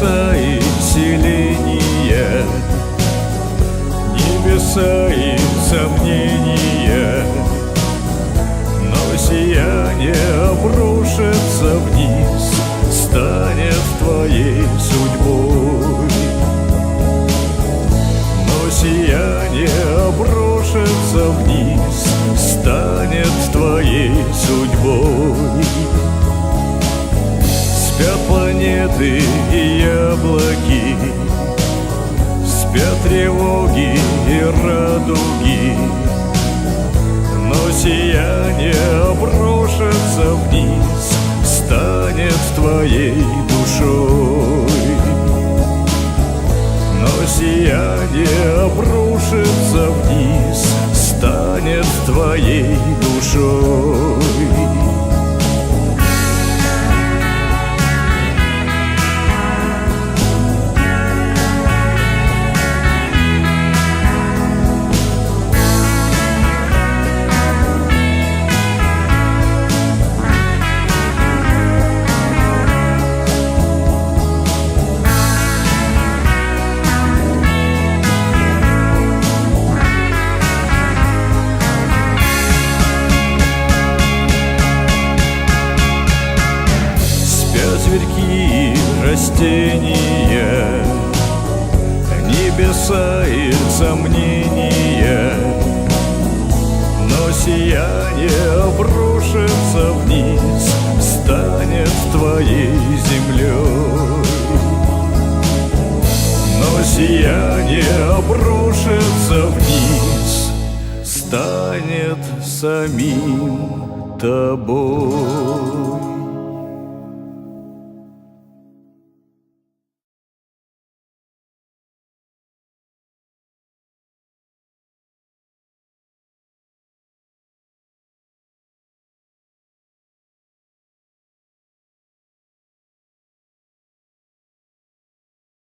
небеса и селения, небеса и сомнения, но сияние обрушится вниз, станет твоей судьбой. Но сияние обрушится вниз, станет твоей судьбой. Планеты и яблоки, Спят тревоги и радуги, Но сияние обрушится вниз, Станет твоей душой. Но сияние обрушится вниз, Станет твоей душой. Растения, Небеса и сомнения, Но сияние обрушится вниз, Станет твоей землей. Но сияние обрушится вниз, Станет самим тобой.